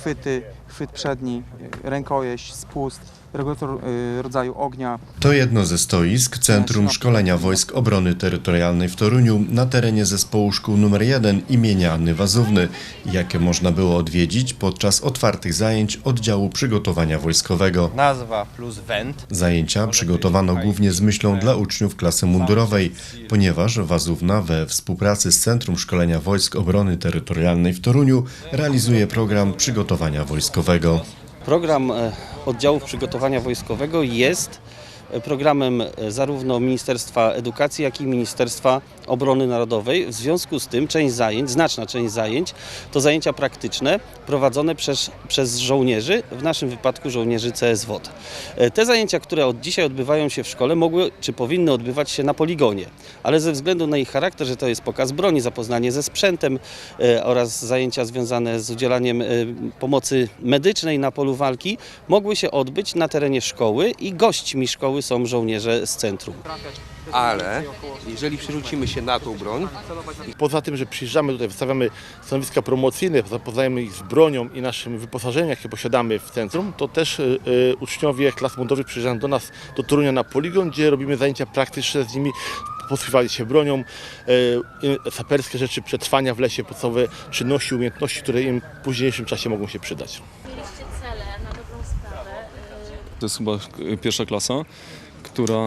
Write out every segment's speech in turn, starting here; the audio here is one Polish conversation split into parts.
fêter chwyt przedni, rękojeść, spust, regulator y, rodzaju ognia, To jedno ze stoisk Centrum Szkolenia Wojsk Obrony Terytorialnej w Toruniu na terenie zespołu szkół nr 1 imienia Anny Wazówny, jakie można było odwiedzić podczas otwartych zajęć oddziału przygotowania wojskowego. Nazwa plus węd. Zajęcia przygotowano głównie z myślą dla uczniów klasy mundurowej, ponieważ Wazówna we współpracy z Centrum Szkolenia Wojsk Obrony Terytorialnej w Toruniu realizuje program przygotowania wojskowego. Program e, oddziałów przygotowania wojskowego jest programem e, zarówno Ministerstwa Edukacji, jak i Ministerstwa Obrony Narodowej. W związku z tym część zajęć, znaczna część zajęć to zajęcia praktyczne prowadzone przez, przez żołnierzy, w naszym wypadku żołnierzy CSWOD. E, Te zajęcia, które od dzisiaj odbywają się w szkole, mogły czy powinny odbywać się na poligonie, ale ze względu na ich charakter, że to jest pokaz broni, zapoznanie ze sprzętem e, oraz zajęcia związane z udzielaniem pomocy medycznej na polu walki, mogły się odbyć na terenie szkoły i gośćmi szkoły są żołnierze z centrum. Ale jeżeli przerzucimy się na tą broń, Poza tym, że przyjeżdżamy tutaj, wystawiamy stanowiska promocyjne, zapoznajemy ich z bronią i naszym wyposażeniem, jakie posiadamy w centrum, to też y, y, uczniowie klas mundurowych przyjeżdżają do nas, do Torunia na poligon, gdzie robimy zajęcia praktyczne z nimi, posługiwali się bronią, y, y, saperskie rzeczy, przetrwania w lesie, podstawowe czynności, umiejętności, które im w późniejszym czasie mogą się przydać. Mieliście cele na dobrą sprawę. To jest chyba y, pierwsza klasa, która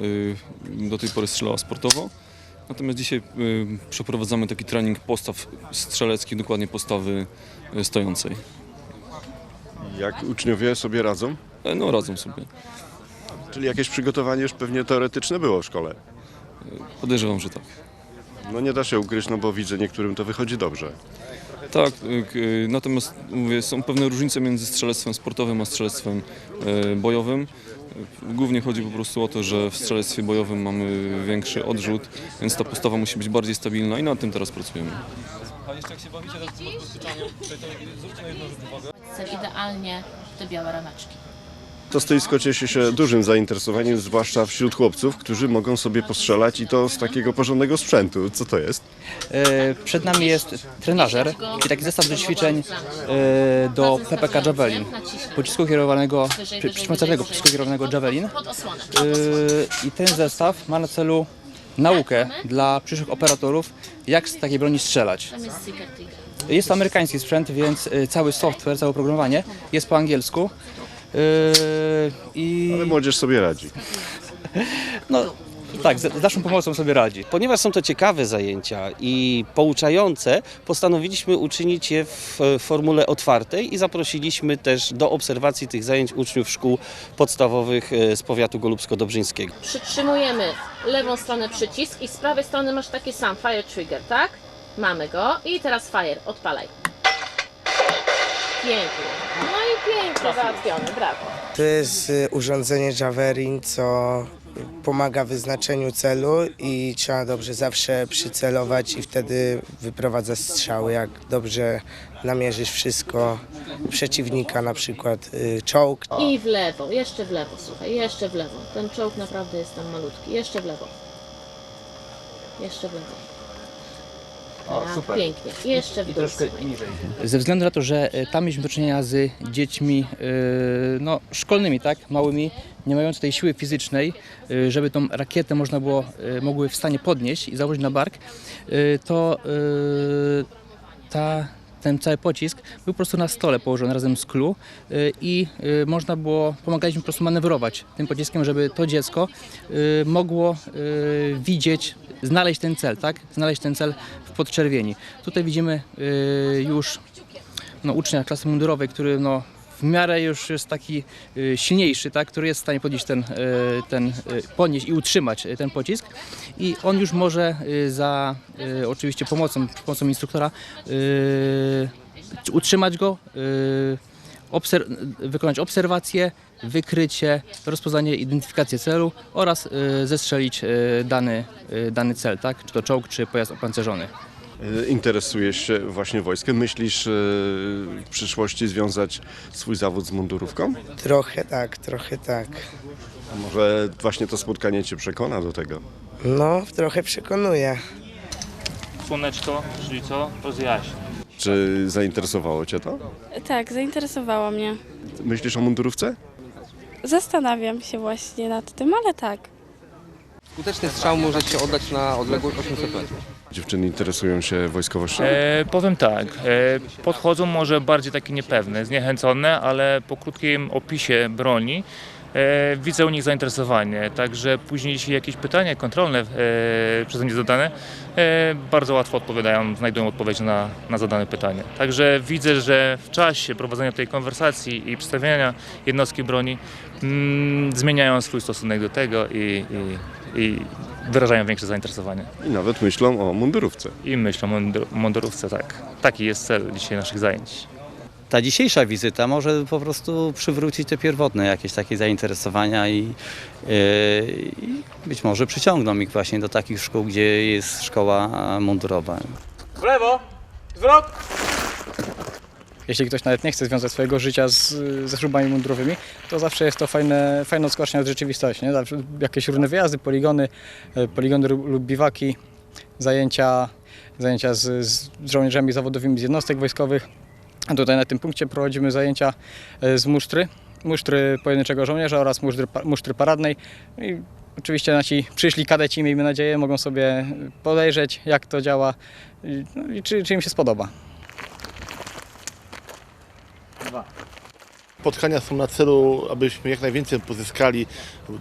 y, do tej pory strzelała sportowo. Natomiast dzisiaj y, przeprowadzamy taki trening postaw strzeleckich, dokładnie postawy stojącej. Jak uczniowie sobie radzą? E, No radzą sobie. Czyli jakieś przygotowanie już pewnie teoretyczne było w szkole. Podejrzewam, że tak. No nie da się ukryć, no bo widzę niektórym to wychodzi dobrze. Tak, y, y, natomiast mówię, są pewne różnice między strzelectwem sportowym a strzelectwem y, bojowym. Głównie chodzi po prostu o to, że w strzelectwie bojowym mamy większy odrzut, więc ta postawa musi być bardziej stabilna i nad tym teraz pracujemy. Cel idealnie te białe rameczki. To stoisko cieszy się dużym zainteresowaniem, zwłaszcza wśród chłopców, którzy mogą sobie postrzelać i to z takiego porządnego sprzętu. Co to jest? E, Przed nami jest trenażer, czyli taki zestaw do ćwiczeń e, do PPK Javelin, pocisku kierowanego, przy- przymocowanego pocisku kierowanego Javelin. E, I ten zestaw ma na celu naukę dla przyszłych operatorów, jak z takiej broni strzelać. Jest to amerykański sprzęt, więc cały software, całe oprogramowanie jest po angielsku. E, I Ale młodzież sobie radzi. no, tak, z z naszą pomocą sobie radzi. Ponieważ są to ciekawe zajęcia i pouczające, postanowiliśmy uczynić je w formule otwartej i zaprosiliśmy też do obserwacji tych zajęć uczniów szkół podstawowych e, z powiatu golubsko-dobrzyńskiego. Przytrzymujemy lewą stronę przycisk i z prawej strony masz taki sam fire trigger, tak? Mamy go i teraz fire, odpalaj. Pięknie. No i pięknie załatwione, brawo. To jest y, urządzenie Javelin, co pomaga w wyznaczeniu celu i trzeba dobrze zawsze przycelować i wtedy wyprowadza strzały. Jak dobrze namierzysz wszystko przeciwnika, na przykład y, czołg, I w lewo, jeszcze w lewo, słuchaj, jeszcze w lewo. Ten czołg naprawdę jest tam malutki. Jeszcze w lewo. Jeszcze w lewo. Tak, pięknie. Jeszcze w dół, słuchaj. Ze względu na to, że e, tam mieliśmy do czynienia z dziećmi e, no, szkolnymi, tak, małymi, nie mając tej siły fizycznej, e, żeby tą rakietę można było, e, mogły w stanie podnieść i założyć na bark, e, to e, ta, ten cały pocisk był po prostu na stole położony razem z klu e, i e, można było, pomagaliśmy po prostu manewrować tym pociskiem, żeby to dziecko e, mogło e, widzieć, znaleźć ten cel, tak? Znaleźć ten cel w podczerwieni. Tutaj widzimy y, już no, ucznia klasy mundurowej, który no, w miarę już jest taki y, silniejszy, tak? który jest w stanie podnieść ten, y, ten, y, podnieść i utrzymać ten pocisk i on już może za oczywiście pomocą, pomocą instruktora utrzymać go, obser- wykonać obserwację, wykrycie, rozpoznanie, identyfikację celu oraz y, zestrzelić y, dany, y, dany cel, tak? czy to czołg, czy pojazd opancerzony. Y, Interesujesz się właśnie wojskiem? Myślisz y, w przyszłości związać swój zawód z mundurówką? trochę tak, trochę tak. A może właśnie to spotkanie cię przekona do tego? No, trochę przekonuje. Słoneczko, czyli co? Rozjaśni. Czy zainteresowało Cię to? Tak, zainteresowało mnie. Myślisz o mundurówce? Zastanawiam się właśnie nad tym, ale tak. Skuteczny strzał może się oddać na odległość 800 metrów. Dziewczyny interesują się wojskowością? E, powiem tak, e, podchodzą może bardziej takie niepewne, zniechęcone, ale po krótkim opisie broni widzę u nich zainteresowanie. Także później, jeśli jakieś pytania kontrolne e, przeze mnie zadane, e, bardzo łatwo odpowiadają, znajdują odpowiedź na, na zadane pytanie. Także widzę, że w czasie prowadzenia tej konwersacji i przedstawiania jednostki broni mm, zmieniają swój stosunek do tego i, i, i wyrażają większe zainteresowanie. I nawet myślą o mundurówce. I myślą o mundur- mundurówce, tak. Taki jest cel dzisiaj naszych zajęć. Ta dzisiejsza wizyta może po prostu przywrócić te pierwotne jakieś takie zainteresowania i, yy, i być może przyciągną ich właśnie do takich szkół, gdzie jest szkoła mundurowa. Jeśli ktoś nawet nie chce związać swojego życia z, ze służbami mundurowymi, to zawsze jest to fajne, fajna odskocznia od rzeczywistości. Nie? Zawsze jakieś różne wyjazdy, poligony, e, poligony lub lub biwaki, zajęcia, zajęcia z, z żołnierzami zawodowymi z jednostek wojskowych. Tutaj na tym punkcie prowadzimy zajęcia e, z musztry, musztry pojedynczego żołnierza oraz musztry, musztry paradnej. I oczywiście nasi przyszli kadeci, miejmy nadzieję, mogą sobie podejrzeć, jak to działa i, no, czy, czy im się spodoba. Spotkania są na celu, abyśmy jak najwięcej pozyskali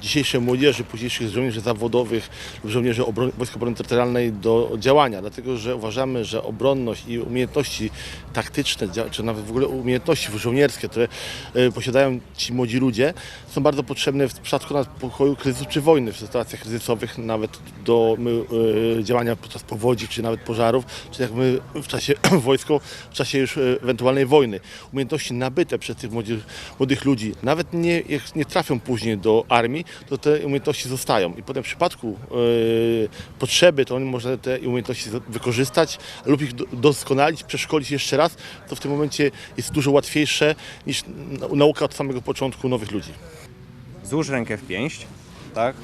dzisiejszej młodzieży, późniejszych żołnierzy zawodowych lub żołnierzy obron- Wojsk Obrony Terytorialnej do działania, dlatego że uważamy, że obronność i umiejętności taktyczne, czy nawet w ogóle umiejętności żołnierskie, które e, posiadają ci młodzi ludzie, są bardzo potrzebne w przypadku na pokoju kryzysu czy wojny, w sytuacjach kryzysowych, nawet do e, działania podczas powodzi, czy nawet pożarów, czy jak my w czasie wojsko, w czasie już e, ewentualnej wojny. Umiejętności nabyte przez tych młodych, młodych ludzi, nawet nie, jak nie trafią później do armii, to te umiejętności zostają. I potem w przypadku e, potrzeby, to oni można te umiejętności wykorzystać lub ich do- doskonalić, przeszkolić jeszcze raz, to w tym momencie jest dużo łatwiejsze niż na- nauka od samego początku nowych ludzi. Złóż rękę w pięść, tak?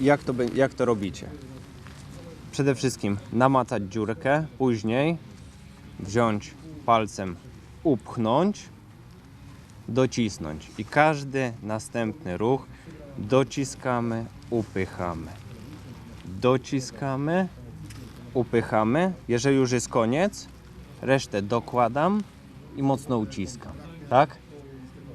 Jak to, jak to robicie? Przede wszystkim namacać dziurkę, później wziąć palcem, upchnąć, docisnąć. I każdy następny ruch dociskamy, upychamy. Dociskamy, upychamy. Jeżeli już jest koniec, resztę dokładam i mocno uciskam. Tak?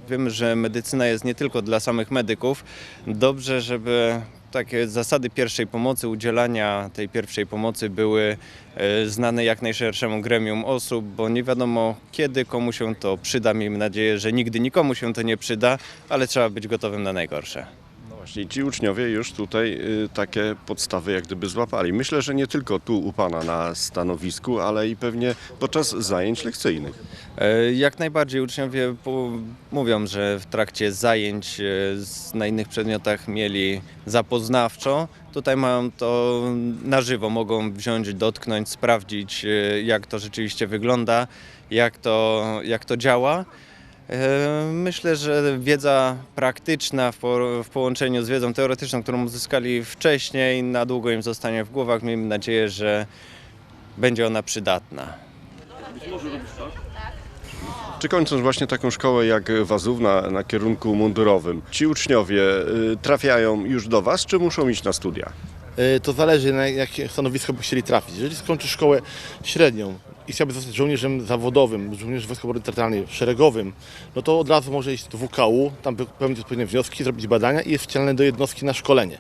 Wiemy, że medycyna jest nie tylko dla samych medyków. Dobrze, żeby takie zasady pierwszej pomocy, udzielania tej pierwszej pomocy były e, znane jak najszerszemu gremium osób, bo nie wiadomo kiedy komu się to przyda. Miejmy nadzieję, że nigdy nikomu się to nie przyda, ale trzeba być gotowym na najgorsze. Właśnie, ci uczniowie już tutaj y, takie podstawy jak gdyby złapali. Myślę, że nie tylko tu u Pana na stanowisku, ale i pewnie podczas zajęć lekcyjnych. E, Jak najbardziej uczniowie mówią, że w trakcie zajęć e, na innych przedmiotach mieli zapoznawczo. Tutaj mają to na żywo, mogą wziąć, dotknąć, sprawdzić e, jak to rzeczywiście wygląda, jak to, jak to działa. E, Myślę, że wiedza praktyczna w, po, w połączeniu z wiedzą teoretyczną, którą uzyskali wcześniej, na długo im zostanie w głowach. Miejmy nadzieję, że będzie ona przydatna. Czy kończąc właśnie taką szkołę jak Wazów na, kierunku mundurowym, ci uczniowie y, trafiają już do Was, czy muszą iść na studia? E, To zależy na jakie stanowisko by chcieli trafić. Jeżeli skończy szkołę średnią i chciałby zostać żołnierzem zawodowym, żołnierzem Wojsk Obrony Terytorialnej, szeregowym, no to od razu może iść do WKU, tam wypełnić odpowiednie wnioski, zrobić badania i jest wcielany do jednostki na szkolenie.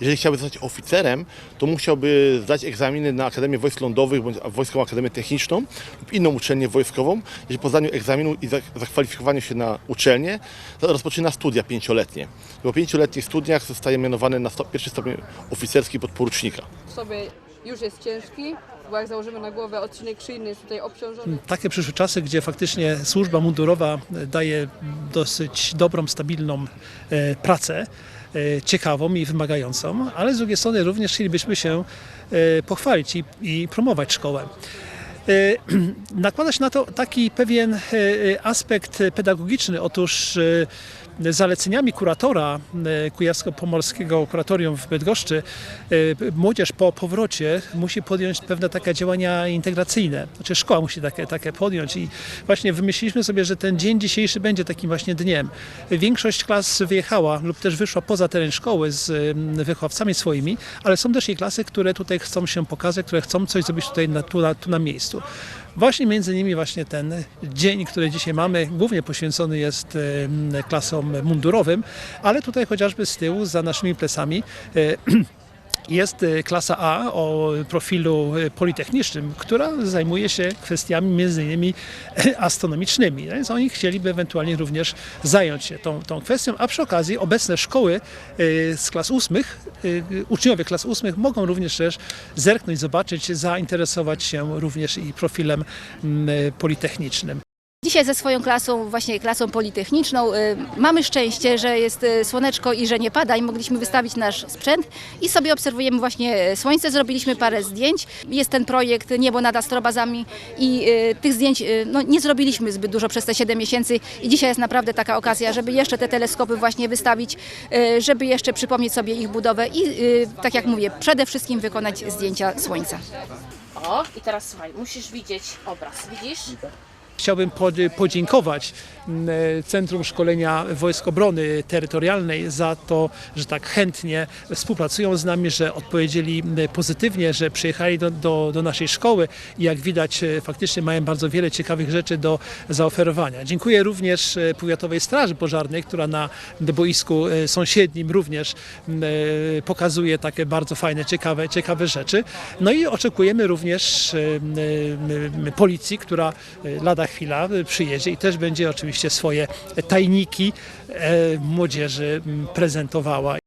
Jeżeli chciałby zostać oficerem, to musiałby zdać egzaminy na Akademię Wojsk Lądowych bądź Wojską Akademię Techniczną lub inną uczelnię wojskową. Jeżeli po zdaniu egzaminu i zak- zakwalifikowaniu się na uczelnię, rozpoczyna studia pięcioletnie. Po pięcioletnich studiach zostaje mianowany na sto- pierwszy stopień oficerski podporucznika. sobie już jest ciężki, bo jak założymy na głowę odcinek szyjny jest tutaj obciążony. Takie przyszły czasy, gdzie faktycznie służba mundurowa daje dosyć dobrą, stabilną e, pracę, e, ciekawą i wymagającą, ale z drugiej strony również chcielibyśmy się e, pochwalić i, i promować szkołę. E, Nakłada się na to taki pewien e, aspekt pedagogiczny. Otóż e, zaleceniami kuratora e, Kujawsko-Pomorskiego Kuratorium w Bydgoszczy e, młodzież po powrocie musi podjąć pewne takie działania integracyjne. Znaczy szkoła musi takie, takie podjąć i właśnie wymyśliliśmy sobie, że ten dzień dzisiejszy będzie takim właśnie dniem. Większość klas wyjechała lub też wyszła poza teren szkoły z em, wychowawcami swoimi, ale są też i klasy, które tutaj chcą się pokazać, które chcą coś zrobić tutaj na, tu, na, tu na miejscu. Właśnie między innymi właśnie ten dzień, który dzisiaj mamy, głównie poświęcony jest klasom mundurowym, ale tutaj chociażby z tyłu, za naszymi plecami, e, jest e, klasa A o profilu e, politechnicznym, która zajmuje się kwestiami między innymi astronomicznymi. Więc oni chcieliby ewentualnie również zająć się tą, tą kwestią, a przy okazji obecne szkoły e, z klas ósmych, e, uczniowie klas ósmych mogą również też zerknąć, zobaczyć, zainteresować się również i profilem mm, e, politechnicznym. Dzisiaj ze swoją klasą, właśnie klasą politechniczną, y, mamy szczęście, że jest y, słoneczko i że nie pada i mogliśmy wystawić nasz sprzęt i sobie obserwujemy właśnie y, słońce, zrobiliśmy parę zdjęć. Jest ten projekt Niebo nad astrobazami i tych zdjęć no, nie zrobiliśmy zbyt dużo przez te 7 miesięcy i dzisiaj jest naprawdę taka okazja, żeby jeszcze te teleskopy właśnie wystawić, żeby jeszcze przypomnieć sobie ich budowę i tak jak mówię, przede wszystkim wykonać zdjęcia słońca. O, i teraz słuchaj, musisz widzieć obraz, widzisz? Chciałbym pod, podziękować m, Centrum Szkolenia Wojsk Obrony Terytorialnej za to, że tak chętnie współpracują z nami, że odpowiedzieli m, pozytywnie, że przyjechali do, do, do naszej szkoły i jak widać e, faktycznie mają bardzo wiele ciekawych rzeczy do zaoferowania. Dziękuję również e, Powiatowej Straży Pożarnej, która na boisku e, sąsiednim również m, e, pokazuje takie bardzo fajne, ciekawe, ciekawe rzeczy. No i oczekujemy również e, policji, która e, lada chwila przyjedzie i też będzie oczywiście swoje tajniki e, młodzieży prezentowała.